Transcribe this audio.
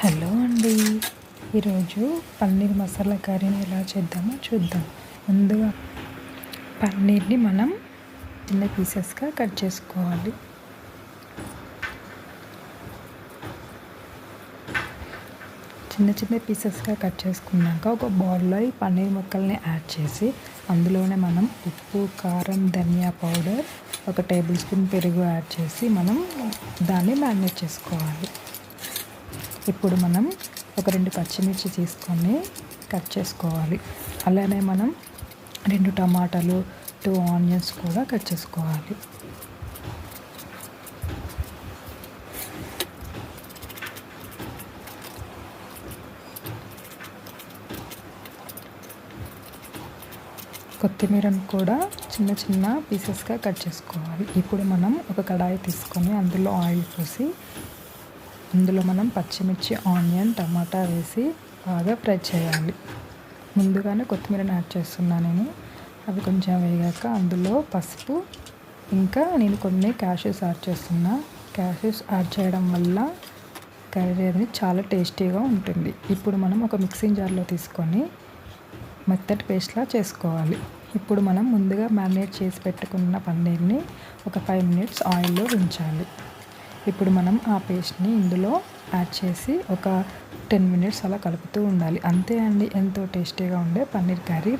Hello అండి. ఈరోజు పన్నీర్ మసాలా కర్రీని ఎలా చేద్దామో చూద్దాం. ముందుగా పన్నీర్ని మనం చిన్న పీసెస్గా కట్ చేసుకోవాలి. చిన్న చిన్న పీసెస్గా కట్ చేసుకున్నాక ఒక బౌల్లో ఈ పన్నీర్ ముక్కల్ని యాడ్ చేసి అందులోనే మనం ఉప్పు కారం ధనియా పౌడర్ ఒక టేబుల్ స్పూన్ పెరుగు యాడ్ చేసి మనం దాన్ని మ్యారినేట్ చేసుకోవాలి. ఇప్పుడు మనం ఒక రెండు పచ్చిమిర్చి తీసుకొని కట్ చేసుకోవాలి. అలానే మనం రెండు టమాటాలు టూ ఆనియన్స్ కూడా కట్ చేసుకోవాలి. కొత్తిమీరను కూడా చిన్న చిన్న పీసెస్గా కట్ చేసుకోవాలి. ఇప్పుడు మనం ఒక కడాయి తీసుకొని అందులో ఆయిల్ పోసి అందులో మనం పచ్చిమిర్చి ఆనియన్ టమాటా వేసి బాగా ఫ్రై చేయాలి. ముందుగానే కొత్తిమీరని యాడ్ చేస్తున్నాను నేను. అవి కొంచెం వేగాక అందులో పసుపు ఇంకా నేను కొన్ని క్యాషెస్ యాడ్ చేస్తున్నా. క్యాషెస్ యాడ్ చేయడం వల్ల కర్రీ అనేది చాలా టేస్టీగా ఉంటుంది. ఇప్పుడు మనం ఒక మిక్సింగ్ జార్లో తీసుకొని మెత్తటి పేస్ట్లా చేసుకోవాలి. ఇప్పుడు మనం ముందుగా మ్యారినేట్ చేసి పెట్టుకున్న పన్నీర్ని ఒక ఫైవ్ మినిట్స్ ఆయిల్లో ఉంచాలి ఇప్పుడు మనం ఆ పేస్ట్ని ఇందులో యాడ్ చేసి ఒక టెన్ మినిట్స్ అలా కలుపుతూ ఉండాలి. అంతే అండి. ఎంతో టేస్టీగా ఉండే పన్నీర్ కర్రీ.